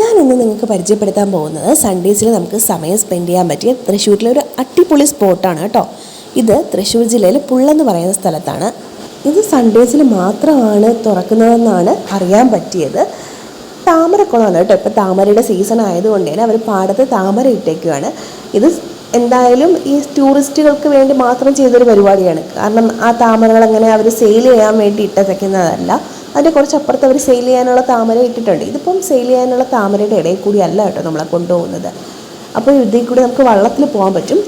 ഞാൻ ഇന്ന് നിങ്ങൾക്ക് പരിചയപ്പെടുത്താൻ പോകുന്നത് സൺഡേസിൽ നമുക്ക് സമയം സ്പെൻഡ് ചെയ്യാൻ പറ്റിയ തൃശ്ശൂരിലെ ഒരു അടിപൊളി സ്പോട്ടാണ് കേട്ടോ. ഇത് തൃശ്ശൂർ ജില്ലയിലെ പുള്ളെന്ന് പറയുന്ന സ്ഥലത്താണ്. ഇത് സൺഡേസിൽ മാത്രമാണ് തുറക്കുന്നതെന്നാണ് അറിയാൻ പറ്റിയത്. താമരക്കുളമാണ് കേട്ടോ. ഇപ്പോൾ താമരയുടെ സീസൺ ആയതുകൊണ്ട് തന്നെ അവർ പാടത്ത് താമര ഇട്ടേക്കുവാണ്. ഇത് എന്തായാലും ഈ ടൂറിസ്റ്റുകൾക്ക് വേണ്ടി മാത്രം ചെയ്തൊരു പരിപാടിയാണ്. കാരണം ആ താമരകൾ അങ്ങനെ അവർ സെയിൽ ചെയ്യാൻ വേണ്ടി ഇട്ടേക്കുന്നതല്ല. അതിന്റെ കുറച്ച് അപ്പുറത്ത് അവർ സെയിൽ ചെയ്യാനുള്ള താമര ഇട്ടിട്ടുണ്ട്. ഇതിപ്പം സെയിൽ ചെയ്യാനുള്ള താമരയുടെ ഇടയിൽ കൂടി അല്ല കേട്ടോ നമ്മളെ കൊണ്ടുപോകുന്നത്. അപ്പോൾ ഇതിൽ കൂടി നമുക്ക് വള്ളത്തിൽ പോകാൻ പറ്റും.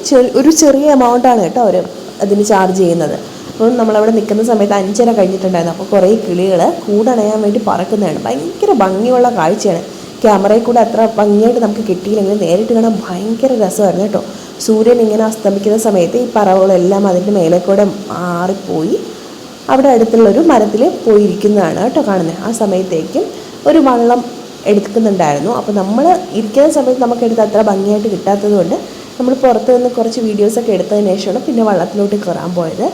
ഒരു ചെറിയ എമൗണ്ടാണ് കേട്ടോ അവർ അതിന് ചാർജ് ചെയ്യുന്നത്. അപ്പം നമ്മളവിടെ നിൽക്കുന്ന സമയത്ത് അഞ്ചര കഴിഞ്ഞിട്ടുണ്ടായിരുന്നു. അപ്പോൾ കുറേ കിളികൾ കൂടണയാൻ വേണ്ടി പറക്കുന്നതാണ്. ഭയങ്കര ഭംഗിയുള്ള കാഴ്ചയാണ്. ക്യാമറയിൽ കൂടെ അത്ര ഭംഗിയായിട്ട് നമുക്ക് കിട്ടിയില്ലെങ്കിലും നേരിട്ട് കാണാൻ ഭയങ്കര രസമായിരുന്നു കേട്ടോ. സൂര്യൻ ഇങ്ങനെ അസ്തമിക്കുന്ന സമയത്ത് ഈ പറവുകളെല്ലാം അതിന്റെ മേലെ കൂടെ മാറിപ്പോയി. അവിടെ അടുത്തുള്ള ഒരു മരത്തിൽ പോയിരിക്കുന്നതാണ് കേട്ടോ കാണുന്നത് ആ സമയത്തേക്കും ഒരു വള്ളം എടുക്കുന്നുണ്ടായിരുന്നു. അപ്പോൾ നമ്മൾ ഇരിക്കുന്ന സമയത്ത് നമുക്ക് എടുത്ത് അത്ര ഭംഗിയായിട്ട് കിട്ടാത്തത് കൊണ്ട് നമ്മൾ പുറത്ത് നിന്ന് കുറച്ച് വീഡിയോസൊക്കെ എടുത്തതിന് ശേഷമാണ് പിന്നെ വള്ളത്തിലോട്ട് കയറാൻ പോയത്.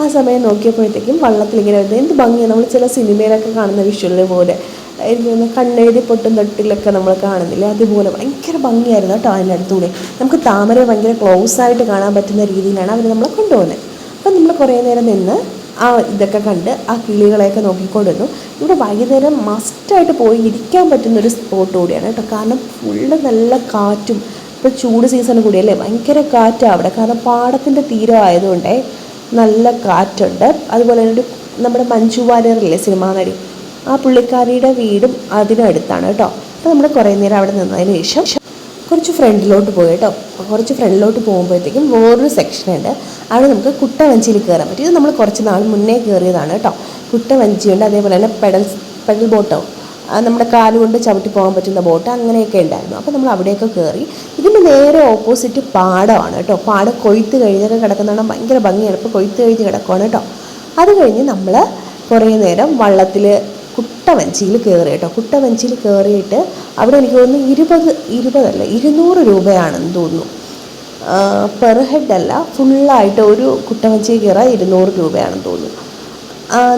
ആ സമയം നോക്കിയപ്പോഴത്തേക്കും വള്ളത്തിൽ ഇങ്ങനെ വരുന്നത്. എന്ത് ഭംഗിയാണ് നമ്മൾ ചില സിനിമയിലൊക്കെ കാണുന്ന വിഷ്വലിനെ പോലെ. തോന്നുന്നു കണ്ണെഴുതി പൊട്ടും തട്ടിലൊക്കെ നമ്മൾ കാണുന്നില്ലേ? അതുപോലെ ഭയങ്കര ഭംഗിയായിരുന്നു കേട്ടോ അതിന്റെ അടുത്തൂടെ. നമുക്ക് താമര ഭയങ്കര ക്ലോസ് ആയിട്ട് കാണാൻ പറ്റുന്ന രീതിയിലാണ് അവർ നമ്മളെ കൊണ്ടുപോകുന്നത് അപ്പം നമ്മൾ കുറേ നേരം നിന്ന് ആ ഇതൊക്കെ കണ്ട് ആ കിളികളെയൊക്കെ നോക്കിക്കൊണ്ടിരുന്നു. ഇവിടെ വൈകുന്നേരം മസ്റ്റായിട്ട് പോയി ഇരിക്കാൻ പറ്റുന്ന ഒരു സ്പോട്ട് കൂടിയാണ് കേട്ടോ. കാരണം ഫുള്ള് നല്ല കാറ്റും ഇപ്പോൾ ചൂട് സീസൺ കൂടിയല്ലേ? ഭയങ്കര കാറ്റാണ് അവിടെ. കാരണം പാടത്തിന്റെ തീരം ആയതുകൊണ്ടേ നല്ല കാറ്റുണ്ട്. അതുപോലെ തന്നെ ഒരു നമ്മുടെ മഞ്ജു വാര്യറില്ലേ സിനിമാ നടി? ആ പുള്ളിക്കാരിയുടെ വീടും അതിനടുത്താണ് കേട്ടോ. അപ്പോൾ നമ്മൾ കുറേ നേരം അവിടെ നിന്നതിന് ശേഷം കുറച്ച് ഫ്രണ്ടിലോട്ട് പോയി കേട്ടോ. കുറച്ച് ഫ്രണ്ടിലോട്ട് പോകുമ്പോഴത്തേക്കും വേറൊരു സെക്ഷനുണ്ട് അവിടെ നമുക്ക് കുട്ടവഞ്ചിയിൽ കയറാൻ പറ്റും. ഇത് നമ്മൾ കുറച്ച് നാൾ മുന്നേ കയറിയതാണ് കേട്ടോ. കുട്ടവഞ്ചിയുണ്ട് അതേപോലെ തന്നെ പെഡൽ പെഡൽ ബോട്ടോ നമ്മുടെ കാലുകൊണ്ട് ചവിട്ടി പോകാൻ പറ്റുന്ന ബോട്ട് അങ്ങനെയൊക്കെ ഉണ്ടായിരുന്നു. അപ്പോൾ നമ്മൾ അവിടെയൊക്കെ കയറി ഇതിന്റെ നേരെ ഓപ്പോസിറ്റ് പാടമാണ് കേട്ടോ. പാടം കൊയ്ത്ത് കഴിഞ്ഞൊക്കെ കിടക്കുന്നതാണ് ഭയങ്കര ഭംഗിയാണ്. ഇപ്പോൾ കൊയ്ത്ത് കഴിഞ്ഞ് കിടക്കുവാണ് കേട്ടോ. അത് കഴിഞ്ഞ് നമ്മൾ കുറേ നേരം വള്ളത്തിൽ കുട്ടവഞ്ചിയിൽ കയറി കേട്ടോ. കുട്ടവഞ്ചിയിൽ കയറിയിട്ട് അവിടെ എനിക്ക് തോന്നുന്നു ഇരുപത് ഇരുപതല്ല ഇരുന്നൂറ് രൂപയാണെന്ന് തോന്നുന്നു. പെർ ഹെഡ് അല്ല ഫുള്ളായിട്ട് ഒരു കുട്ടവഞ്ചി കയറാൻ ഇരുന്നൂറ് രൂപയാണെന്ന് തോന്നുന്നു.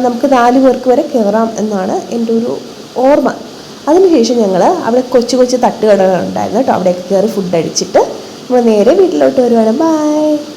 നമുക്ക് നാല് പേർക്ക് വരെ കയറാം എന്നാണ് എന്റെ ഒരു ഓർമ്മ. അതിനുശേഷം ഞങ്ങൾ അവിടെ കൊച്ചു കൊച്ചു തട്ടുകടകളുണ്ടായിരുന്നു കേട്ടോ. അവിടെയൊക്കെ കയറി ഫുഡ് അടിച്ചിട്ട് നമ്മൾ നേരെ വീട്ടിലോട്ട് വരുവാണ്. ബൈ